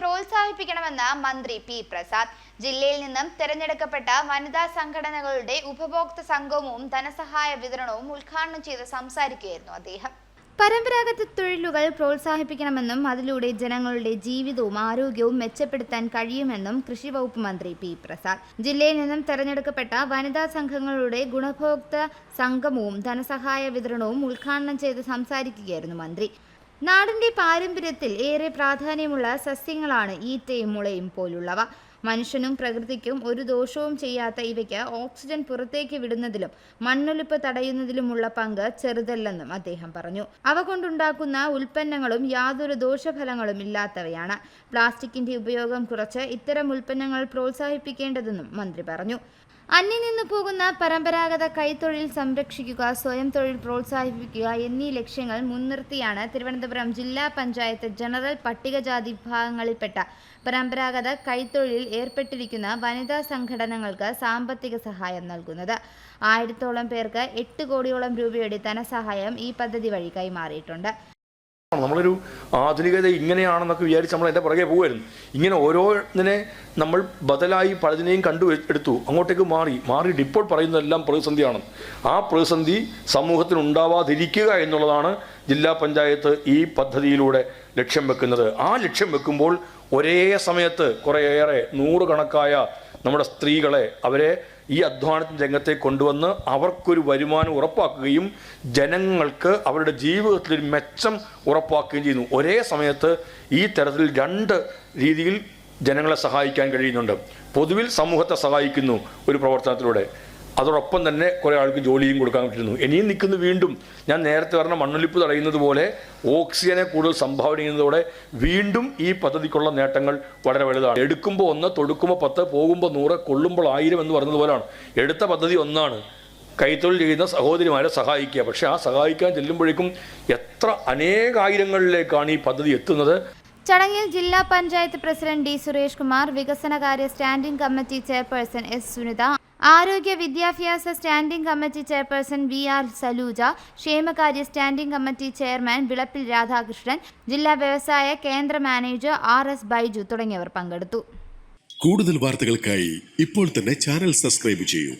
പ്രോത്സാഹിപ്പിക്കണമെന്ന് മന്ത്രി പി പ്രസാദ്. ജില്ലയിൽ നിന്നും തിരഞ്ഞെടുക്കപ്പെട്ട വനിതാ സംഘടനകളുടെ ഉപഭോക്തൃ സംഗമവും ധനസഹായ വിതരണവും ഉദ്ഘാടനം ചെയ്ത് സംസാരിക്കുകയായിരുന്നു അദ്ദേഹം. പരമ്പരാഗത തൊഴിലുകൾ പ്രോത്സാഹിപ്പിക്കണമെന്നും അതിലൂടെ ജനങ്ങളുടെ ജീവിതവും ആരോഗ്യവും മെച്ചപ്പെടുത്താൻ കഴിയുമെന്നും കൃഷി വകുപ്പ് മന്ത്രി പി പ്രസാദ്. ജില്ലയിൽ നിന്നും തെരഞ്ഞെടുക്കപ്പെട്ട വനിതാ സംഘങ്ങളുടെ ഗുണഭോക്തൃ സംഗമവും ധനസഹായ വിതരണവും ഉദ്ഘാടനം ചെയ്ത് സംസാരിക്കുകയായിരുന്നു മന്ത്രി. നാടിന്റെ പാരമ്പര്യത്തിൽ ഏറെ പ്രാധാന്യമുള്ള സസ്യങ്ങളാണ് ഈറ്റയും മുളയും പോലുള്ളവ. മനുഷ്യനും പ്രകൃതിക്കും ഒരു ദോഷവും ചെയ്യാത്ത ഇവയ്ക്ക് ഓക്സിജൻ പുറത്തേക്ക് വിടുന്നതിലും മണ്ണൊലിപ്പ് തടയുന്നതിലുമുള്ള പങ്ക് ചെറുതല്ലെന്നും അദ്ദേഹം പറഞ്ഞു. അവ കൊണ്ടുണ്ടാക്കുന്ന ഉൽപ്പന്നങ്ങളും യാതൊരു ദോഷഫലങ്ങളും ഇല്ലാത്തവയാണ്. പ്ലാസ്റ്റിക്കിന്റെ ഉപയോഗം കുറച്ച് ഇത്തരം ഉൽപ്പന്നങ്ങൾ പ്രോത്സാഹിപ്പിക്കേണ്ടതെന്നും മന്ത്രി പറഞ്ഞു. അന്യം നിന്നു പോകുന്ന പരമ്പരാഗത കൈത്തൊഴിൽ സംരക്ഷിക്കുക സ്വയം തൊഴിൽ പ്രോത്സാഹിപ്പിക്കുക എന്നീ ലക്ഷ്യങ്ങൾ മുൻനിർത്തിയാണ് തിരുവനന്തപുരം ജില്ലാ പഞ്ചായത്ത് ജനറൽ പട്ടികജാതി വിഭാഗങ്ങളിൽപ്പെട്ട പരമ്പരാഗത കൈത്തൊഴിൽ ഏർപ്പെട്ടിരിക്കുന്ന വനിതാ സംഘടനകൾക്ക് സാമ്പത്തിക സഹായം നൽകുന്നത്. ആയിരത്തോളം പേർക്ക് എട്ട് കോടിയോളം രൂപയുടെ ധനസഹായം ഈ പദ്ധതി വഴി കൈമാറിയിട്ടുണ്ട്. നമ്മളൊരു ആധുനികത ഇങ്ങനെയാണെന്നൊക്കെ വിചാരിച്ച് നമ്മൾ എന്റെ പുറകെ പോകുമായിരുന്നു ഇങ്ങനെ ഓരോന്നിനെ നമ്മൾ ബദലായി പലതിനെയും കണ്ടു എടുത്തു. അങ്ങോട്ടേക്ക് മാറി. മാറിയിട്ട് ഇപ്പോൾ പറയുന്നതെല്ലാം പ്രതിസന്ധിയാണ്. ആ പ്രതിസന്ധി സമൂഹത്തിന് ഉണ്ടാവാതിരിക്കുക എന്നുള്ളതാണ് ജില്ലാ പഞ്ചായത്ത് ഈ പദ്ധതിയിലൂടെ ലക്ഷ്യം വെക്കുന്നത്. ആ ലക്ഷ്യം വെക്കുമ്പോൾ ഒരേ സമയത്ത് കുറേയേറെ നൂറുകണക്കായ നമ്മുടെ സ്ത്രീകളെ അവരെ ഈ അധ്വാനത്തിന്റെ രംഗത്തേക്ക് കൊണ്ടുവന്ന് അവർക്കൊരു വരുമാനം ഉറപ്പാക്കുകയും ജനങ്ങൾക്ക് അവരുടെ ജീവിതത്തിലൊരു മെച്ചം ഉറപ്പാക്കുകയും ചെയ്യുന്നു. ഒരേ സമയത്ത് ഈ തരത്തിൽ രണ്ട് രീതിയിൽ ജനങ്ങളെ സഹായിക്കാൻ കഴിയുന്നുണ്ട്. പൊതുവിൽ സമൂഹത്തെ സഹായിക്കുന്നു ഒരു പ്രവർത്തനത്തിലൂടെ. അതോടൊപ്പം തന്നെ കുറേ ആൾക്ക് ജോലിയും കൊടുക്കാൻ പറ്റുന്നു ഇനിയും നിൽക്കുന്നു വീണ്ടും. ഞാൻ നേരത്തെ പറഞ്ഞ മണ്ണൊലിപ്പ് തടയുന്നത് പോലെ ഓക്സിജനെ കൂടുതൽ സംഭാവന ചെയ്യുന്നതോടെ വീണ്ടും ഈ പദ്ധതിക്കുള്ള നേട്ടങ്ങൾ വളരെ വലുതാണ്. എടുക്കുമ്പോൾ ഒന്ന് തൊടുക്കുമ്പോൾ പത്ത് പോകുമ്പോൾ നൂറ് കൊള്ളുമ്പോൾ ആയിരം എന്ന് പറഞ്ഞതുപോലാണ് എടുത്ത പദ്ധതി ഒന്നാണ്. കൈത്തൊഴിൽ ചെയ്യുന്ന സഹോദരിമാരെ സഹായിക്കുക. പക്ഷേ ആ സഹായിക്കാൻ ചെല്ലുമ്പോഴേക്കും എത്ര അനേകായിരങ്ങളിലേക്കാണ് ഈ പദ്ധതി എത്തുന്നത്. ചടങ്ങിൽ ജില്ലാ പഞ്ചായത്ത് പ്രസിഡന്റ് ഡി സുരേഷ് കുമാർ വികസനകാര്യ standing committee chairperson S Sunitha ആരോഗ്യ വിദ്യാഭ്യാസ standing committee chairperson V R Saluja ക്ഷേമകാര്യ standing committee chairman Vilappil Radhakrishnan ജില്ലാ വ്യവസായ കേന്ദ്ര മാനേജർ ആർ എസ് ബൈജു തുടങ്ങിയവർ പങ്കെടുത്തു. കൂടുതൽ വാർത്തകൾക്കായി ഇപ്പോൾ തന്നെ ചാനൽ സബ്സ്ക്രൈബ് ചെയ്യൂ.